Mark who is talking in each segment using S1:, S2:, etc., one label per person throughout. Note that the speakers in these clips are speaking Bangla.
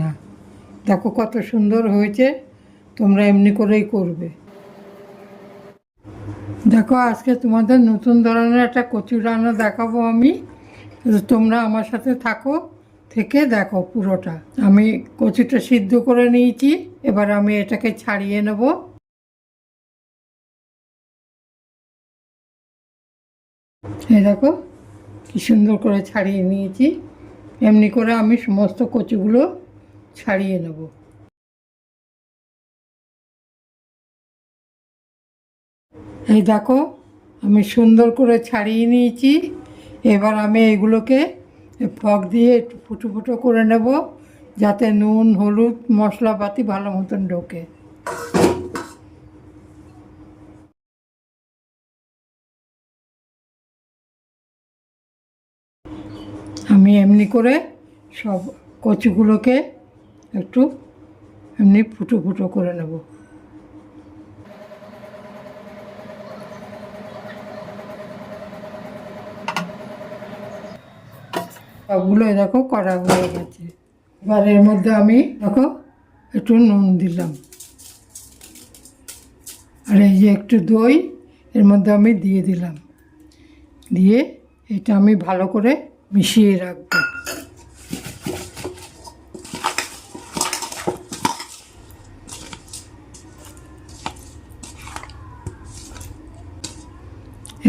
S1: না। দেখো কত সুন্দর হয়েছে, তোমরা এমনি করেই করবে। দেখো, আজকে তোমাদের নতুন ধরনের একটা কচু রান্না দেখাবো আমি। তোমরা আমার সাথে থাকো, থেকে দেখো পুরোটা। আমি কচুটা সিদ্ধ করে নিয়েছি, এবার আমি এটাকে ছাড়িয়ে নেব। এই দেখো, কি সুন্দর করে ছাড়িয়ে নিয়েছি। এমনি করে আমি সমস্ত কচুগুলো ছাড়িয়ে নেব। এই দেখো, আমি সুন্দর করে ছাড়িয়ে নিয়েছি। এবার আমি এগুলোকে ফক দিয়ে একটু ফুটো ফুটো করে নেব, যাতে নুন, হলুদ, মশলাপাতি ভালো মতন ঢোকে। আমি এমনি করে সব কচুগুলোকে একটু এমনি ফুটো ফুটো করে নেব। সবগুলো দেখো করা হয়ে গেছে। এবার এর মধ্যে আমি দেখো একটু নুন দিলাম। আর এই যে একটু দই, এর মধ্যে আমি দিয়ে দিলাম। দিয়ে এটা আমি ভালো করে মিশিয়ে রাখব।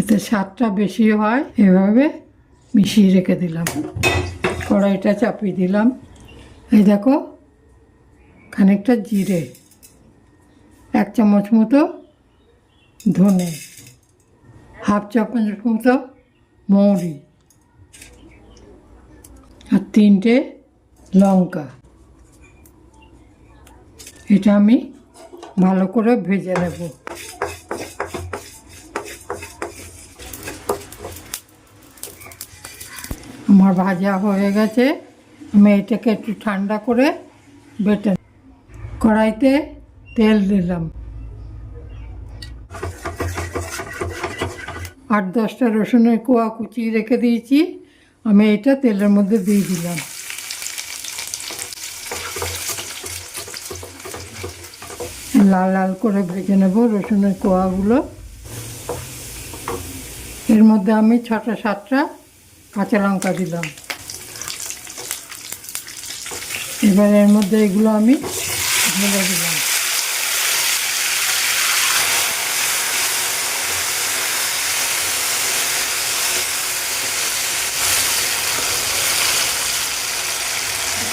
S1: এতে স্বাদটা বেশি হয়, এভাবে মিশিয়ে রেখে দিলাম। কড়াইটা চাপিয়ে দিলাম। এই দেখো, খানিকটা জিরে, এক চামচ মতো ধনে, হাফ চামচ মতো মৌরি আর তিনটে লঙ্কা। এটা আমি ভালো করে ভেজে নেব। আমার ভাজা হয়ে গেছে। আমি এটাকে একটু ঠান্ডা করে বেটে কড়াইতে তেল দিলাম। আট দশটা রসুনের কোয়া কুচিয়ে রেখে দিয়েছি। আমি এটা তেলের মধ্যে দিয়ে দিলাম। লাল লাল করে ভেজে নেব রসুনের কোয়াগুলো। এর মধ্যে আমি ছটা সাতটা কাঁচা লঙ্কা দিলাম। এবার এর মধ্যে এগুলো আমি ঢেলে দিলাম।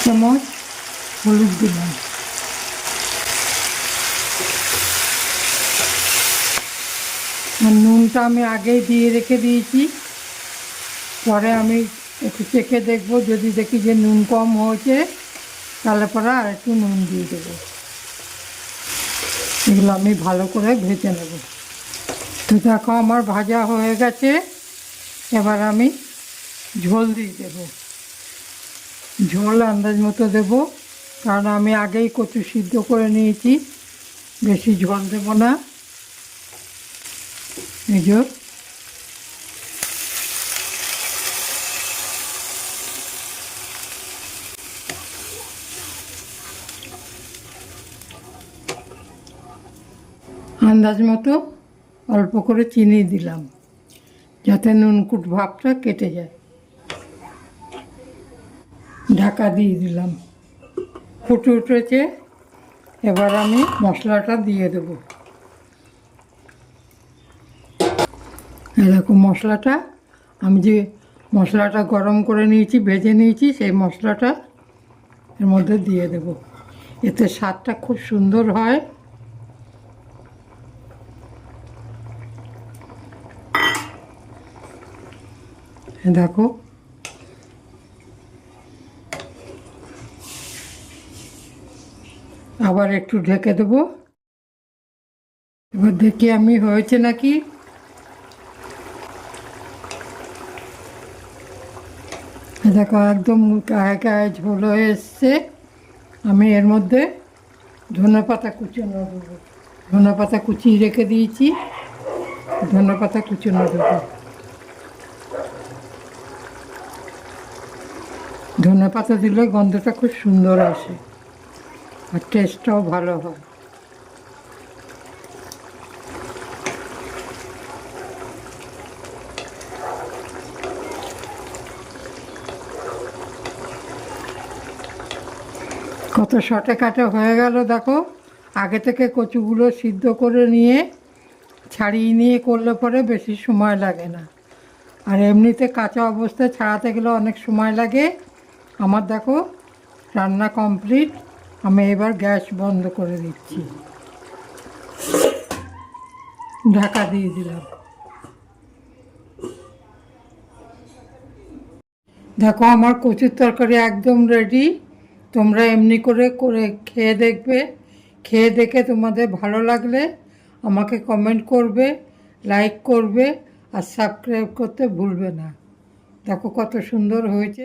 S1: চামচ হলুদ দিলাম। নুনটা আমি আগেই দিয়ে রেখে দিয়েছি। পরে আমি একটু চেখে দেখব, যদি দেখি যে নুন কম হয়েছে, তাহলে পরে আর একটু নুন দিয়ে দেবো। এগুলো আমি ভালো করে ভেজে নেব। তো দেখো আমার ভাজা হয়ে গেছে, এবার আমি ঝোল দিয়ে দেবো। ঝোল আন্দাজ মতো দেবো, কারণ আমি আগেই কচু সিদ্ধ করে নিয়েছি, বেশি ঝোল দেবো না। এই আন্দাজ মতো অল্প করে চিনি দিলাম, যাতে নুনকুট ভাবটা কেটে যায়। ঢাকা দিয়ে দিলাম। ফুটে উঠেছে, এবার আমি মশলাটা দিয়ে দেব। দেখো মশলাটা, আমি যে মশলাটা গরম করে নিয়েছি, ভেজে নিয়েছি, সেই মশলাটা এর মধ্যে দিয়ে দেব। এতে স্বাদটা খুব সুন্দর হয়। দেখো। আবার একটু ঢেকে দেবো। এবার দেখি আমি হয়েছে নাকি। দেখো, একদম গায়ে গায়ে ঝোল হয়ে এসছে। আমি এর মধ্যে ধনে পাতা কুচনো দেবো ধনে পাতা কুচিয়ে রেখে দিয়েছি। ধনে পাতা কুচনো দেবো ধনে পাতা দিলে গন্ধটা খুব সুন্দর আসে আর টেস্টটাও ভালো হয়। কত শটে কাটে হয়ে গেল দেখো। আগে থেকে কচুগুলো সিদ্ধ করে নিয়ে, ছাড়িয়ে নিয়ে করলে পরে বেশি সময় লাগে না। আর এমনিতে কাঁচা অবস্থায় ছাড়াতে গেলে অনেক সময় লাগে। আমার দেখো, রান্না কমপ্লিট আমি এবার গ্যাস বন্ধ করে দিচ্ছি। ঢাকা দিয়ে দিলাম। দেখো, আমার কচুর তরকারি একদম রেডি তোমরা এমনি করে করে খেয়ে দেখবে। খেয়ে দেখে তোমাদের ভালো লাগলে আমাকে কমেন্ট করবে লাইক করবে আর সাবস্ক্রাইব করতে ভুলবে না। দেখো কত সুন্দর হয়েছে।